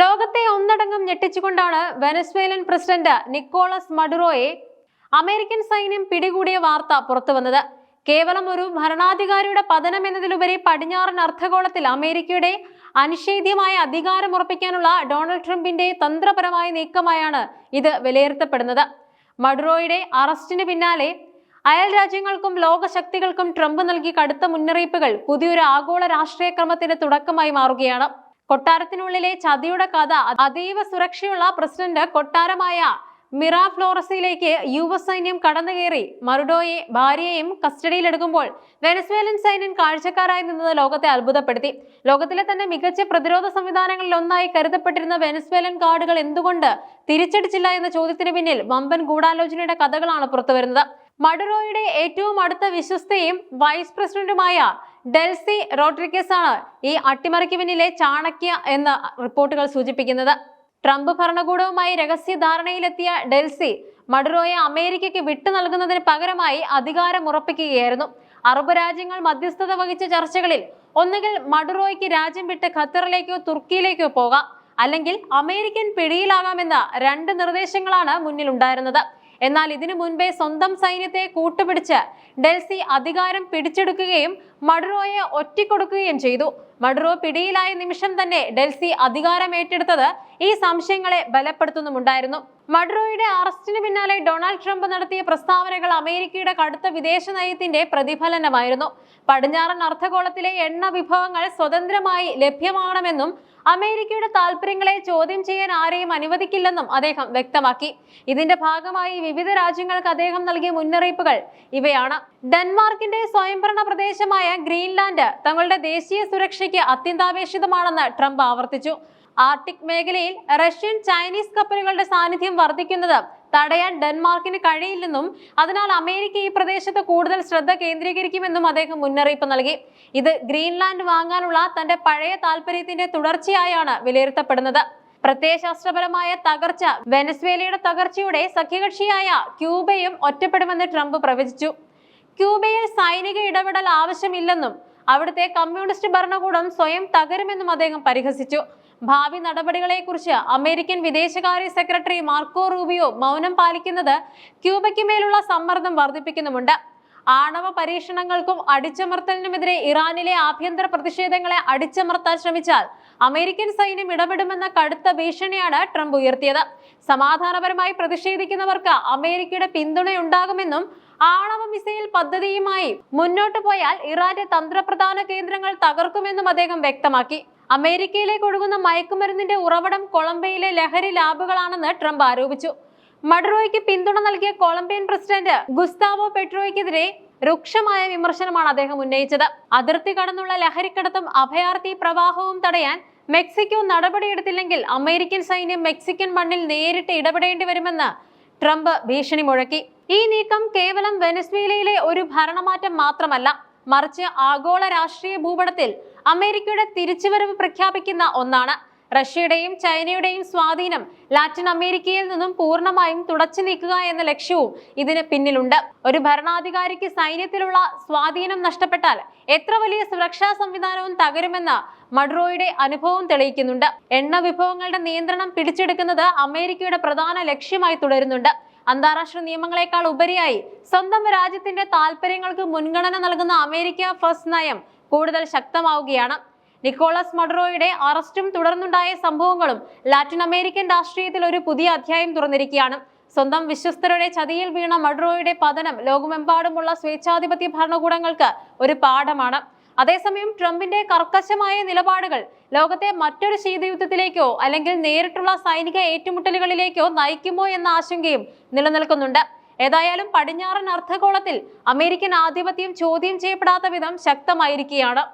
ലോകത്തെ ഒന്നടങ്കം ഞെട്ടിച്ചുകൊണ്ടാണ് വെനസ്വേലൻ പ്രസിഡന്റ് നിക്കോളസ് മഡുറോയെ അമേരിക്കൻ സൈന്യം പിടികൂടിയ വാർത്ത പുറത്തുവന്നത്. കേവലം ഒരു ഭരണാധികാരിയുടെ പതനം എന്നതിലുപരി പടിഞ്ഞാറൻ അർദ്ധഗോളത്തിൽ അമേരിക്കയുടെ അനിഷേധ്യമായ അധികാരം ഉറപ്പിക്കാനുള്ള ഡൊണാൾഡ് ട്രംപിന്റെ തന്ത്രപരമായ നീക്കമായാണ് ഇത് വിലയിരുത്തപ്പെടുന്നത്. മഡുറോയുടെ അറസ്റ്റിന് പിന്നാലെ അയൽ രാജ്യങ്ങൾക്കും ലോകശക്തികൾക്കും ട്രംപ് നൽകി കടുത്ത മുന്നറിയിപ്പുകൾ പുതിയൊരു ആഗോള രാഷ്ട്രീയ ക്രമത്തിന്റെ തുടക്കമായി മാറുകയാണ്. കൊട്ടാരത്തിനുള്ളിലെ ചതിയുടെ കഥ അതീവ സുരക്ഷയുള്ള പ്രസിഡന്റ് കൊട്ടാരമായ മിറാഫ്ലോറസിലേക്ക് യു എസ് സൈന്യം കടന്നുകയറി. മറുഡോയെ ഭാര്യയെയും കസ്റ്റഡിയിലെടുക്കുമ്പോൾ വെനസ്വേലൻ സൈന്യം കാഴ്ചക്കാരായി നിന്നത് ലോകത്തെ അത്ഭുതപ്പെടുത്തി. ലോകത്തിലെ തന്നെ മികച്ച പ്രതിരോധ സംവിധാനങ്ങളിൽ ഒന്നായി കരുതപ്പെട്ടിരുന്ന വെനസ്വേലൻ ഗാർഡുകൾ എന്തുകൊണ്ട് തിരിച്ചടിച്ചില്ല എന്ന ചോദ്യത്തിന് പിന്നിൽ വമ്പൻ ഗൂഢാലോചനയുടെ കഥകളാണ് പുറത്തുവരുന്നത്. മഡുറോയുടെ ഏറ്റവും അടുത്ത വിശ്വസ്തയും വൈസ് പ്രസിഡന്റുമായ ഡെൽസി റോഡ്രിഗസ് ആണ് ഈ അട്ടിമറിക്ക് പിന്നിലെ ചാണക്യ എന്ന് റിപ്പോർട്ടുകൾ സൂചിപ്പിക്കുന്നത്. ട്രംപ് ഭരണകൂടവുമായി രഹസ്യ ധാരണയിലെത്തിയ ഡെൽസി മഡുറോയെ അമേരിക്കയ്ക്ക് വിട്ടു നൽകുന്നതിന് പകരമായി അധികാരം ഉറപ്പിക്കുകയായിരുന്നു. അറബ് രാജ്യങ്ങൾ മധ്യസ്ഥത വഹിച്ച ചർച്ചകളിൽ ഒന്നുകിൽ മഡുറോയ്ക്ക് രാജ്യം വിട്ട് ഖത്തറിലേക്കോ തുർക്കിയിലേക്കോ പോകാം അല്ലെങ്കിൽ അമേരിക്കൻ പിടിയിലാകാമെന്ന രണ്ട് നിർദ്ദേശങ്ങളാണ് മുന്നിലുണ്ടായിരുന്നത്. എന്നാൽ ഇതിനു മുൻപേ സ്വന്തം സൈന്യത്തെ കൂട്ടുപിടിച്ച് ഡൽസി അധികാരം പിടിച്ചെടുക്കുകയും മഡുറോയെ ഒറ്റിക്കൊടുക്കുകയും ചെയ്തു. മഡുറോ പിടിയിലായ നിമിഷം തന്നെ ഡൽസി അധികാരം ഏറ്റെടുത്തത് ഈ സംശയങ്ങളെ ബലപ്പെടുത്തുന്നുമുണ്ടായിരുന്നു. മഡുറോയുടെ അറസ്റ്റിന് പിന്നാലെ ഡൊണാൾഡ് ട്രംപ് നടത്തിയ പ്രസ്താവനകൾ അമേരിക്കയുടെ കടുത്ത വിദേശ നയത്തിന്റെ പ്രതിഫലനമായിരുന്നു. പടിഞ്ഞാറൻ അർദ്ധഗോളത്തിലെ എണ്ണ വിഭവങ്ങൾ സ്വതന്ത്രമായി ലഭ്യമാകണമെന്നും അമേരിക്കയുടെ താല്പര്യങ്ങളെ ചോദ്യം ചെയ്യാൻ ആരെയും അനുവദിക്കില്ലെന്നും അദ്ദേഹം വ്യക്തമാക്കി. ഇതിന്റെ ഭാഗമായി വിവിധ രാജ്യങ്ങൾക്ക് അദ്ദേഹം നൽകിയ മുന്നറിയിപ്പുകൾ ഇവയാണ്. ഡെൻമാർക്കിന്റെ സ്വയംഭരണ പ്രദേശമായ ഗ്രീൻലാൻഡ് തങ്ങളുടെ ദേശീയ സുരക്ഷയ്ക്ക് അത്യന്താപേക്ഷിതമാണെന്ന് ട്രംപ് ആവർത്തിച്ചു. ആർട്ടിക് മേഖലയിൽ റഷ്യൻ ചൈനീസ് കപ്പലുകളുടെ സാന്നിധ്യം വർദ്ധിക്കുന്നത് തടയാൻ ഡെൻമാർക്കിന് കഴിയില്ലെന്നും അതിനാൽ അമേരിക്ക ഈ പ്രദേശത്ത് കൂടുതൽ ശ്രദ്ധ കേന്ദ്രീകരിക്കുമെന്നും അദ്ദേഹം മുന്നറിയിപ്പ് നൽകി. ഇത് ഗ്രീൻലാൻഡ് വാങ്ങാനുള്ള തന്റെ പഴയ താല്പര്യത്തിന്റെ തുടർച്ചയായാണ് വിലയിരുത്തപ്പെടുന്നത്. പ്രത്യയശാസ്ത്രപരമായ തകർച്ച വെനസ്വേലയുടെ തകർച്ചയുടെ സഖ്യകക്ഷിയായ ക്യൂബയും ഒറ്റപ്പെടുമെന്ന് ട്രംപ് പ്രവചിച്ചു. ക്യൂബയിൽ സൈനിക ഇടപെടൽ ആവശ്യമില്ലെന്നും അവിടുത്തെ കമ്മ്യൂണിസ്റ്റ് ഭരണകൂടം സ്വയം തകരുമെന്നും അദ്ദേഹം പരിഹസിച്ചു. ഭാവി നടപടികളെക്കുറിച്ച് അമേരിക്കൻ വിദേശകാര്യ സെക്രട്ടറി മാർക്കോ റൂബിയോ മൗനം പാലിക്കുന്നത് ക്യൂബയ്ക്ക് മേലുള്ള സമ്മർദ്ദം വർദ്ധിപ്പിക്കുന്നുമുണ്ട്. ആണവ പരീക്ഷണങ്ങൾക്കും അടിച്ചമർത്തലിനുമെതിരെ ഇറാനിലെ ആഭ്യന്തര പ്രതിഷേധങ്ങളെ അടിച്ചമർത്താൻ ശ്രമിച്ചാൽ അമേരിക്കൻ സൈന്യം ഇടപെടുമെന്ന കടുത്ത ഭീഷണിയാണ് ട്രംപ് ഉയർത്തിയത്. സമാധാനപരമായി പ്രതിഷേധിക്കുന്നവർക്ക് അമേരിക്കയുടെ പിന്തുണയുണ്ടാകുമെന്നും ആണവ മിസൈൽ പദ്ധതിയുമായി മുന്നോട്ടു പോയാൽ ഇറാന്റെ തന്ത്രപ്രധാന കേന്ദ്രങ്ങൾ തകർക്കുമെന്നും അദ്ദേഹം വ്യക്തമാക്കി. അമേരിക്കയിലേക്ക് ഒഴുകുന്ന മയക്കുമരുന്നിന്റെ ഉറവിടം കൊളംബിയയിലെ ലഹരി ലാബുകളാണെന്ന് ട്രംപ് ആരോപിച്ചു. മഡ്രോയ്ക്ക് പിന്തുണ നൽകിയ കൊളംബിയൻ പ്രസിഡന്റ് ഗുസ്താവോ പെട്രോയ്ക്കെതിരെ രൂക്ഷമായ വിമർശനമാണ് അദ്ദേഹം ഉന്നയിച്ചത്. അതിർത്തി കടന്നുള്ള ലഹരിക്കടത്തും അഭയാർത്ഥി പ്രവാഹവും തടയാൻ മെക്സിക്കോ നടപടിയെടുത്തില്ലെങ്കിൽ അമേരിക്കൻ സൈന്യം മെക്സിക്കൻ മണ്ണിൽ നേരിട്ട് ഇടപെടേണ്ടി വരുമെന്ന് ട്രംപ് ഭീഷണി മുഴക്കി. ഈ നീക്കം കേവലം വെനസ്വേലയിലെ ഒരു ഭരണമാറ്റം മാത്രമല്ല മറിച്ച് ആഗോള രാഷ്ട്രീയ ഭൂപടത്തിൽ അമേരിക്കയുടെ തിരിച്ചുവരവ് പ്രഖ്യാപിക്കുന്ന ഒന്നാണ്. റഷ്യയുടെയും ചൈനയുടെയും സ്വാധീനം ലാറ്റിൻ അമേരിക്കയിൽ നിന്നും പൂർണമായും തുടച്ചു നീക്കുക എന്ന ലക്ഷ്യവും ഇതിന് പിന്നിലുണ്ട്. ഒരു ഭരണാധികാരിക്ക് സൈന്യത്തിലുള്ള സ്വാധീനം നഷ്ടപ്പെട്ടാൽ എത്ര വലിയ സുരക്ഷാ സംവിധാനവും തകരുമെന്ന് മഡ്രോയുടെ അനുഭവം തെളിയിക്കുന്നുണ്ട്. എണ്ണ വിഭവങ്ങളുടെ നിയന്ത്രണം പിടിച്ചെടുക്കുന്നത് അമേരിക്കയുടെ പ്രധാന ലക്ഷ്യമായി തുടരുന്നുണ്ട്. അന്താരാഷ്ട്ര നിയമങ്ങളെക്കാൾ ഉപരിയായി സ്വന്തം രാജ്യത്തിന്റെ താല്പര്യങ്ങൾക്ക് മുൻഗണന നൽകുന്ന അമേരിക്ക ഫസ്റ്റ് നയം കൂടുതൽ ശക്തമാവുകയാണ്. നിക്കോളസ് മഡറോയുടെ അറസ്റ്റും തുടർന്നുണ്ടായ സംഭവങ്ങളും ലാറ്റിൻ അമേരിക്കൻ രാഷ്ട്രീയത്തിൽ ഒരു പുതിയ അധ്യായം തുറന്നിരിക്കുകയാണ്. സ്വന്തം വിശ്വസ്തരുടെ ചതിയിൽ വീണ മഡറോയുടെ പതനം ലോകമെമ്പാടുമുള്ള സ്വേച്ഛാധിപത്യ ഭരണകൂടങ്ങൾക്ക് ഒരു പാഠമാണ്. അതേസമയം ട്രംപിന്റെ കർക്കശമായ നിലപാടുകൾ ലോകത്തെ മറ്റൊരു ശീതയുദ്ധത്തിലേക്കോ അല്ലെങ്കിൽ നേരിട്ടുള്ള സൈനിക ഏറ്റുമുട്ടലുകളിലേക്കോ നയിക്കുമോ എന്ന ആശങ്കയും നിലനിൽക്കുന്നുണ്ട്. ഏതായാലും പടിഞ്ഞാറൻ അർദ്ധഗോളത്തിൽ അമേരിക്കൻ ആധിപത്യം ചോദ്യം ചെയ്യപ്പെടാത്ത വിധം ശക്തമായിരിക്കുകയാണ്.